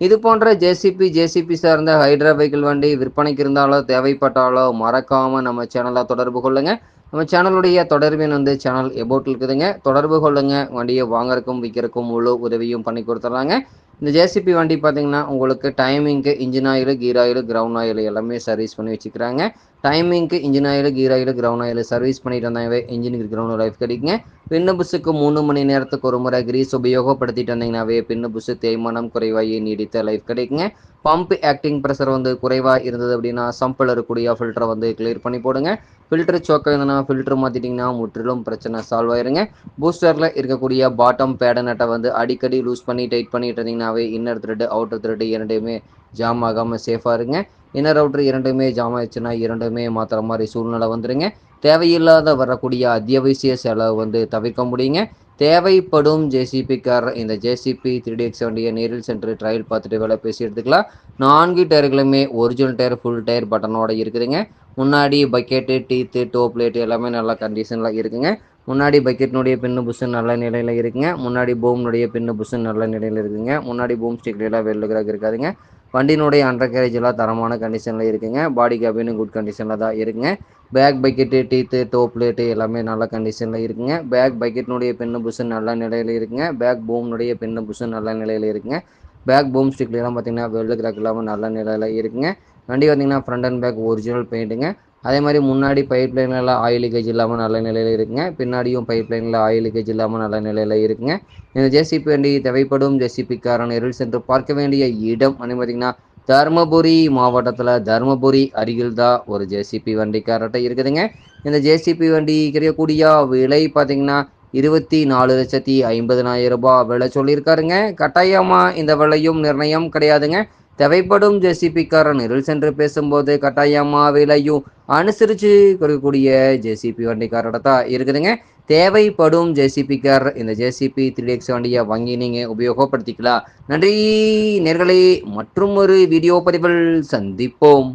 இது போன்ற JCB JCB சார்ந்த ஹைட்ரா வெஹிக்கிள் வண்டி விற்பனைக்கு இருந்தாலோ தேவைப்பட்டாலோ மறக்காமல் நம்ம சேனலை தொடர்பு கொள்ளுங்க. நம்ம சேனலுடைய தொடர்பின் வந்து சேனல் எபோட் இருக்குதுங்க. தொடர்பு கொள்ளுங்க. வண்டியை வாங்கறதுக்கும் விற்கிறக்கும் முழு உதவியும் பண்ணி கொடுத்துட்றாங்க இந்த ஜேசிபி வண்டி பார்த்தீங்கன்னா உங்களுக்கு டைமிங்க்கு engine oil gear oil ground oil எல்லாமே சர்வீஸ் பண்ணி வச்சுக்கிறாங்க. டைமிங்க்கு engine oil gear oil ground oil service பண்ணிட்டு வந்தாவே இன்ஜினுக்கு கிரவுண்ட் லைஃப் கிடைக்குங்க. பின்ன புஸ்ஸுக்கு மூணு மணி நேரத்துக்கு ஒரு முறை கிரீஸ் உபயோகப்படுத்திட்டு வந்தீங்கன்னாவே பின்ன புஸ்ஸு தேய்மானம் குறைவாகி நீடித்த லைஃப் கிடைக்குங்க. பம்ப் ஆக்டிங் ப்ரெஷர் வந்து குறைவாக இருந்தது அப்படின்னா சம்பில் இருக்கக்கூடிய ஃபில்டரை வந்து கிளியர் பண்ணி போடுங்க. ஃபில்டர் சோக்க இருந்ததுன்னா ஃபில்டர் மாற்றிட்டிங்கன்னா முற்றிலும் பிரச்சனை சால்வ் ஆயிருங்க. பூஸ்டரில் இருக்கக்கூடிய பாட்டம் பேடனட்டை வந்து அடிக்கடி லூஸ் பண்ணி டைட் பண்ணிட்டு இருந்தீங்கன்னாவே இன்னர் த்ரெட்டு அவுட்டர் த்ரெட்டு இரண்டையுமே ஜாம் ஆகாமல் சேஃபாக இருங்க. இன்னர் அவுட்ரு இரண்டுமே ஜாம் ஆயிடுச்சுன்னா இரண்டுமே மாற்றுற மாதிரி சூழ்நிலை வந்துடுங்க தேவையில்லாத வரக்கூடிய அத்தியாவசிய செலவு வந்து தவிர்க்க முடியுங்க. தேவைப்படும் ஜேசிபிக்கார் இந்த ஜேசிபி த்ரீ டி எக்ஸ் வண்டியை நேரில் சென்று ட்ரையல் பார்த்துட்டு வேலை பேசி எடுத்துக்கலாம். நான்கு டயர்களுமே ஒரிஜினல் டயர் ஃபுல் டயர் பட்டனோட இருக்குதுங்க. முன்னாடி பக்கெட்டு டீத்து டோ பிளேட் எல்லாமே நல்லா கண்டிஷனில் இருக்குங்க. முன்னாடி பக்கெட்னுடைய பின்னு புஷு நல்ல நிலையில் இருக்குங்க. முன்னாடி பூம்னுடைய பின்னு புஷு நல்ல நிலையில் இருக்குங்க. முன்னாடி பூம் ஸ்டிக்லாம் வெள்ளுகிறாக இருக்காதுங்க. வண்டியினுடைய அண்டர் கேரேஜ் எல்லாம் தரமான கண்டிஷனில் இருக்குங்க. பாடி கேபினும் குட் கண்டிஷனில் தான் இருக்குங்க. Back bucket teeth top plate எல்லாமே நல்ல கண்டிஷனில் இருக்குங்க. பேக் பக்கெட்னுடைய பின்னு புஷு நல்ல நிலையில் இருக்குங்க. பேக் பூம்னுடைய பின்னு புஷு நல்ல நிலையில் இருக்குங்க. பேக் பூம் ஸ்டிக்லாம் பார்த்தீங்கன்னா வெள்ளு கிராக் இல்லாமல் நல்ல நிலையில் இருக்குங்க. வண்டி பார்த்தீங்கன்னா ஃப்ரண்ட் அண்ட் பேக் ஒரிஜினல் பெயிண்ட்டுங்க அதே மாதிரி முன்னாடி பைப் லைன்லாம் ஆயில் லீக்கேஜ் இல்லாமல் நல்ல நிலையில் இருக்குங்க. பின்னாடியும் பைப் லைனில் ஆயில் லீக்கேஜ் இல்லாமல் நல்ல நிலையில் இருக்குங்க. இந்த ஜேசிபி வண்டி தேவைப்படும் ஜேசிபிக்காரன் எரில் சென்று பார்க்க வேண்டிய இடம். வந்து பார்த்திங்கன்னா தருமபுரி மாவட்டத்தில் தருமபுரி அருகில் தான் ஒரு ஜேசிபி வண்டிக்காரர்கிட்ட இருக்குதுங்க. இந்த ஜேசிபி வண்டி கிடைக்கக்கூடிய விலை பார்த்திங்கன்னா இருபத்தி நாலு லட்சத்தி ஐம்பதனாயிரம் ரூபாய் விலை சொல்லியிருக்காருங்க. கட்டாயமாக இந்த விலையும் நிர்ணயம் கிடையாதுங்க. தேவைப்படும் ஜேசிபிக்காரன் இருள் சென்று பேசும்போது கட்டாயமாக விலையும் அனுசரித்து கொடுக்கக்கூடிய ஜேசிபி வண்டிக்காரோட தான் இருக்குதுங்க. தேவைப்படும் ஜேசிபிக்கார் இந்த ஜேசிபி த்ரீ எக்ஸ் வண்டியை வாங்கி நீங்கள் உபயோகப்படுத்திக்கலாம். நன்றி நேர்களே. மற்றும் ஒரு வீடியோ பதிவில் சந்திப்போம்.